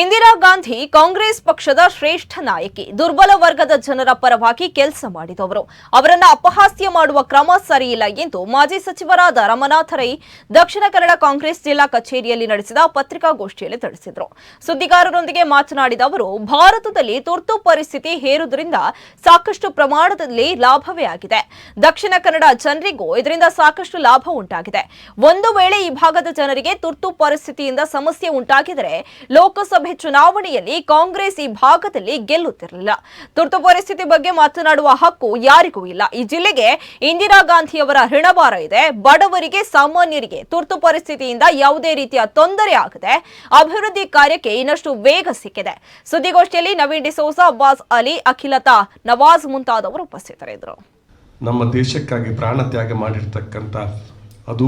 ಇಂದಿರಾ ಗಾಂಧಿ ಕಾಂಗ್ರೆಸ್ ಪಕ್ಷದ ಶ್ರೇಷ್ಠ ನಾಯಕಿ, ದುರ್ಬಲ ವರ್ಗದ ಜನರ ಪರವಾಗಿ ಕೆಲಸ ಮಾಡಿದವರು. ಅವರನ್ನ ಅಪಹಾಸ್ಯ ಮಾಡುವ ಕ್ರಮ ಸರಿಯಿಲ್ಲ ಎಂದು ಮಾಜಿ ಸಚಿವರಾದ ರಮನಾಥ ರೈ ದಕ್ಷಿಣ ಕನ್ನಡ ಕಾಂಗ್ರೆಸ್ ಜಿಲ್ಲಾ ಕಚೇರಿಯಲ್ಲಿ ನಡೆಸಿದ ಪತ್ರಿಕಾಗೋಷ್ಠಿಯಲ್ಲಿ ತಿಳಿಸಿದರು. ಸುದ್ದಿಗಾರರೊಂದಿಗೆ ಮಾತನಾಡಿದ ಅವರು, ಭಾರತದಲ್ಲಿ ತುರ್ತು ಪರಿಸ್ಥಿತಿ ಹೇರುವುದರಿಂದ ಸಾಕಷ್ಟು ಪ್ರಮಾಣದಲ್ಲಿ ಲಾಭವೇ ಆಗಿದೆ. ದಕ್ಷಿಣ ಕನ್ನಡ ಜನರಿಗೂ ಇದರಿಂದ ಸಾಕಷ್ಟು ಲಾಭ ಉಂಟಾಗಿದೆ. ಒಂದು ವೇಳೆ ಈ ಭಾಗದ ಜನರಿಗೆ ತುರ್ತು ಪರಿಸ್ಥಿತಿಯಿಂದ ಸಮಸ್ಯೆ ಉಂಟಾಗಿದರೆ ಲೋಕಸಭೆ ಚುನಾವಣೆಯಲ್ಲಿ ಕಾಂಗ್ರೆಸ್ ಈ ಭಾಗದಲ್ಲಿ ಗೆಲ್ಲುತ್ತಿರಲಿಲ್ಲ. ತುರ್ತು ಪರಿಸ್ಥಿತಿ ಬಗ್ಗೆ ಮಾತನಾಡುವ ಹಕ್ಕು ಯಾರಿಗೂ ಇಲ್ಲ. ಈ ಜಿಲ್ಲೆಗೆ ಇಂದಿರಾ ಗಾಂಧಿಯವರ ಋಣಭಾರ ಇದೆ. ಬಡವರಿಗೆ, ಸಾಮಾನ್ಯರಿಗೆ ತುರ್ತು ಪರಿಸ್ಥಿತಿಯಿಂದ ಯಾವುದೇ ರೀತಿಯ ತೊಂದರೆ ಆಗದೆ ಅಭಿವೃದ್ಧಿ ಕಾರ್ಯಕ್ಕೆ ಇನ್ನಷ್ಟು ವೇಗ ಸಿಕ್ಕಿದೆ. ಸುದ್ದಿಗೋಷ್ಠಿಯಲ್ಲಿ ನವೀನ್ ಡಿಸೋಸ ಅಬ್ಬಾಸ್ ಅಲಿ, ಅಖಿಲತಾ, ನವಾಜ್ ಮುಂತಾದವರು ಉಪಸ್ಥಿತರಿದ್ದರು. ನಮ್ಮ ದೇಶಕ್ಕಾಗಿ ಪ್ರಾಣ ತ್ಯಾಗ ಮಾಡಿರ್ತಕ್ಕಂಥ, ಅದು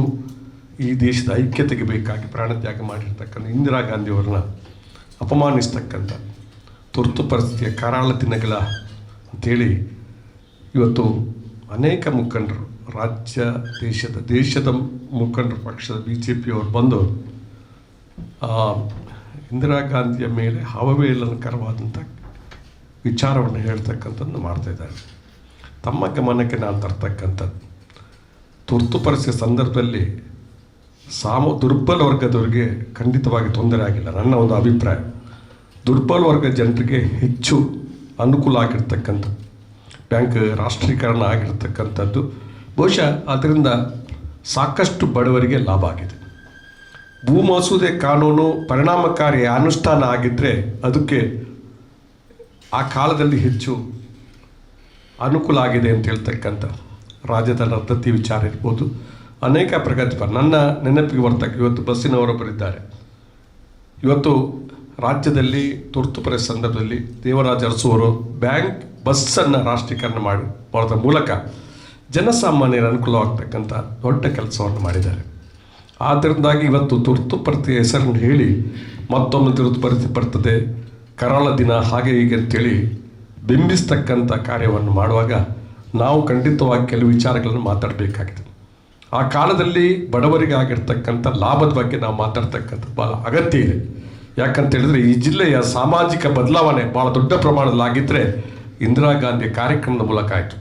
ಈ ದೇಶದ ಐಕ್ಯತೆಗೆ ಬೇಕಾಗಿ ಪ್ರಾಣ ತ್ಯಾಗ ಮಾಡಿರ್ತಕ್ಕಂಥ ಇಂದಿರಾ ಗಾಂಧಿಯವರನ್ನ ಅಪಮಾನಿಸ್ತಕ್ಕಂಥ ತುರ್ತು ಪರಿಸ್ಥಿತಿಯ ಕರಾಳ ದಿನಗಳ ಅಂಥೇಳಿ ಇವತ್ತು ಅನೇಕ ಮುಖಂಡರು, ರಾಜ್ಯ, ದೇಶದ ದೇಶದ ಮುಖಂಡರು ಪಕ್ಷದ ಬಿ ಜೆ ಪಿಯವರು ಬಂದು ಇಂದಿರಾ ಗಾಂಧಿಯ ಮೇಲೆ ಅವಹೇಳನಕರವಾದಂಥ ವಿಚಾರವನ್ನು ಹೇಳ್ತಕ್ಕಂಥದ್ದು ಮಾಡ್ತಾ ಇದ್ದಾರೆ. ತಮ್ಮ ಗಮನಕ್ಕೆ ನಾನು ತರ್ತಕ್ಕಂಥದ್ದು, ತುರ್ತು ಪರಿಸ್ಥಿತಿ ಸಂದರ್ಭದಲ್ಲಿ ಸಾಮ, ದುರ್ಬಲ ವರ್ಗದವರಿಗೆ ಖಂಡಿತವಾಗಿ ತೊಂದರೆ ಆಗಿಲ್ಲ, ನನ್ನ ಒಂದು ಅಭಿಪ್ರಾಯ. ದುರ್ಬಲ ವರ್ಗ ಜನರಿಗೆ ಹೆಚ್ಚು ಅನುಕೂಲ ಆಗಿರ್ತಕ್ಕಂಥ ಬ್ಯಾಂಕ್ ರಾಷ್ಟ್ರೀಕರಣ ಆಗಿರ್ತಕ್ಕಂಥದ್ದು. ಬಹುಶಃ ಅದರಿಂದ ಸಾಕಷ್ಟು ಬಡವರಿಗೆ ಲಾಭ ಆಗಿದೆ. ಭೂ ಮಸೂದೆ ಕಾನೂನು ಪರಿಣಾಮಕಾರಿ ಅನುಷ್ಠಾನ ಆಗಿದ್ದರೆ ಅದಕ್ಕೆ ಆ ಕಾಲದಲ್ಲಿ ಹೆಚ್ಚು ಅನುಕೂಲ ಆಗಿದೆ ಅಂತ ಹೇಳ್ತಕ್ಕಂಥ ರಾಜ್ಯದ ರದ್ದತಿ ವಿಚಾರ ಇರ್ಬೋದು. ಅನೇಕ ಪ್ರಗತಿಪರ ನನ್ನ ನೆನಪಿಗೆ ಬರ್ತಕ್ಕ ಇವತ್ತು ಬಸ್ಸಿನವರೊಬ್ಬರಿದ್ದಾರೆ ಇವತ್ತು ರಾಜ್ಯದಲ್ಲಿ ತುರ್ತು ಪರಿಸ್ಥಿತಿ ಸಂದರ್ಭದಲ್ಲಿ ದೇವರಾಜ ಅರಸುವರು ಬ್ಯಾಂಕ್ ಬಸ್ಸನ್ನು ರಾಷ್ಟ್ರೀಕರಣ ಮಾಡಿ ಮಾಡೋದ್ರ ಮೂಲಕ ಜನಸಾಮಾನ್ಯರ ಅನುಕೂಲವಾಗ್ತಕ್ಕಂಥ ದೊಡ್ಡ ಕೆಲಸವನ್ನು ಮಾಡಿದ್ದಾರೆ. ಆದ್ದರಿಂದಾಗಿ ಇವತ್ತು ತುರ್ತು ಪರಿಸ್ಥಿತಿ ಹೆಸರನ್ನು ಹೇಳಿ ಮತ್ತೊಮ್ಮೆ ತುರ್ತು ಪರಿಸ್ಥಿತಿ ಬರ್ತದೆ. ಕರಾಳ ದಿನ ಹಾಗೆ ಹೀಗೆ ಅಂತೇಳಿ ಬಿಂಬಿಸ್ತಕ್ಕಂಥ ಕಾರ್ಯವನ್ನು ಮಾಡುವಾಗ ನಾವು ಖಂಡಿತವಾಗಿ ಕೆಲವು ವಿಚಾರಗಳನ್ನು ಮಾತಾಡಬೇಕಾಗಿದೆ. ಆ ಕಾಲದಲ್ಲಿ ಬಡವರಿಗೆ ಆಗಿರ್ತಕ್ಕಂಥ ಲಾಭದ ಬಗ್ಗೆ ನಾವು ಮಾತಾಡ್ತಕ್ಕಂಥ ಭಾಳ ಅಗತ್ಯ ಇದೆ. ಯಾಕಂತ ಹೇಳಿದ್ರೆ ಈ ಜಿಲ್ಲೆಯ ಸಾಮಾಜಿಕ ಬದಲಾವಣೆ ಭಾಳ ದೊಡ್ಡ ಪ್ರಮಾಣದಲ್ಲಿ ಆಗಿದ್ದರೆ ಇಂದಿರಾ ಗಾಂಧಿ ಕಾರ್ಯಕ್ರಮದ ಮೂಲಕ ಆಯಿತು.